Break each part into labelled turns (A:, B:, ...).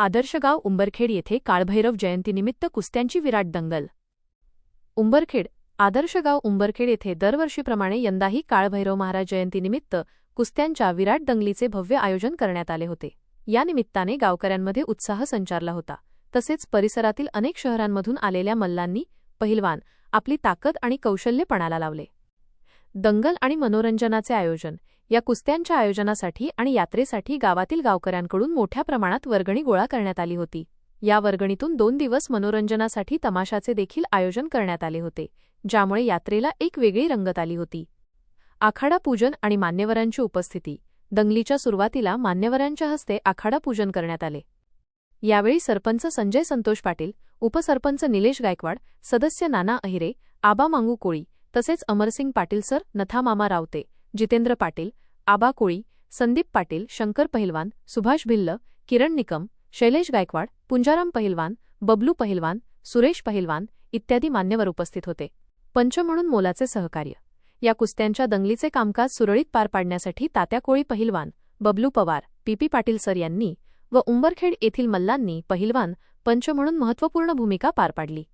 A: आदर्शगाव उंबरखेड येथे काळभैरव जयंतीनिमित्त कुस्त्यांची विराट दंगल. उंबरखेड आदर्शगाव उंबरखेड येथे दरवर्षीप्रमाणे यंदाही काळभैरव महाराज जयंतीनिमित्त कुस्त्यांच्या विराट दंगलीचे भव्य आयोजन करण्यात आले होते. या निमित्ताने गावकऱ्यांमध्ये उत्साह संचारला होता. तसेच परिसरातील अनेक शहरांमधून आलेल्या मल्लांनी पहिलवान आपली ताकद आणि कौशल्यपणाला लावले. दंगल आणि मनोरंजनाचे आयोजन या कुस्त्यांच्या आयोजनासाठी आणि यात्रेसाठी गावातील गावकऱ्यांकडून मोठ्या प्रमाणात वर्गणी गोळा करण्यात आली होती. या वर्गणीतून दोन दिवस मनोरंजनासाठी तमाशाचे देखील आयोजन करण्यात आले होते ज्यामुळे यात्रेला एक वेगळी रंगत आली होती. आखाडा पूजन आणि मान्यवरांची उपस्थिती. दंगलीच्या सुरुवातीला मान्यवरांच्या हस्ते आखाडा पूजन करण्यात आले. यावेळी सरपंच संजय संतोष पाटील उपसरपंच निलेश गायकवाड सदस्य नाना अहिरे आबा मांगू कोळी तसेच अमरसिंग पाटील सर नथामामा रावते जितेंद्र पाटील आबा कोळी संदीप पाटील शंकर पहिलवान सुभाष भिल्ल किरण निकम शैलेश गायकवाड पुंजाराम पहिलवान बबलू पहिलवान सुरेश पहिलवान इत्यादी मान्यवर उपस्थित होते. पंच म्हणून मोलाचे सहकार्य. या कुस्त्यांच्या दंगलीचे कामकाज सुरळीत पार पाडण्यासाठी तात्या कोळी पहिलवान बबलू पवार पीपी पाटील सर यांनी व उंबरखेड येथील मल्लांनी पहिलवान पंच म्हणून महत्त्वपूर्ण भूमिका पार पाडली.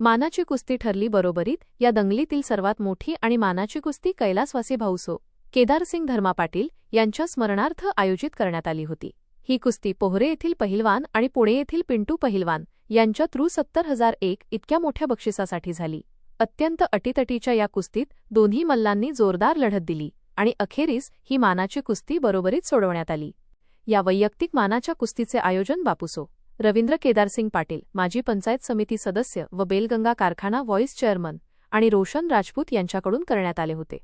A: मानाची कुस्ती ठरली बरोबरीत या दंगलीतील सर्वात मोठी आणि मानाची कुस्ती कैलासवासी भाऊसो केदारसिंग धर्मा पाटील यांच्या स्मरणार्थ आयोजित करण्यात आली होती. ही कुस्ती पोहरे येथील पहिलवान आणि पुणे येथील पिंटू पहिलवान यांच्या रु सत्तर हजार एक इतक्या मोठ्या बक्षिसासाठी झाली. अत्यंत अटीतटीच्या या कुस्तीत दोन्ही मल्लांनी जोरदार लढत दिली आणि अखेरीस ही मानाची कुस्ती बरोबरीत सोडवण्यात आली. या वैयक्तिक मानाच्या कुस्तीचे आयोजन बापूसो रवींद्र केदारसिंग पाटील माजी पंचायत समिती सदस्य व बेलगंगा कारखाना व्हॉइस चेअरमन आणि रोशन राजपूत यांच्याकडून करण्यात आले होते.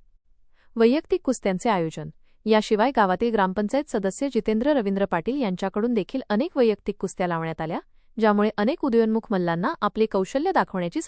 A: वैयक्तिक कुस्त्यांचे आयोजन. याशिवाय गावातील ग्रामपंचायत सदस्य जितेंद्र रवींद्र पाटील यांच्याकडून देखील अनेक वैयक्तिक कुस्त्या लावण्यात आल्या ज्यामुळे अनेक उदयोन्मुख मल्लांना आपले कौशल्य दाखवण्याची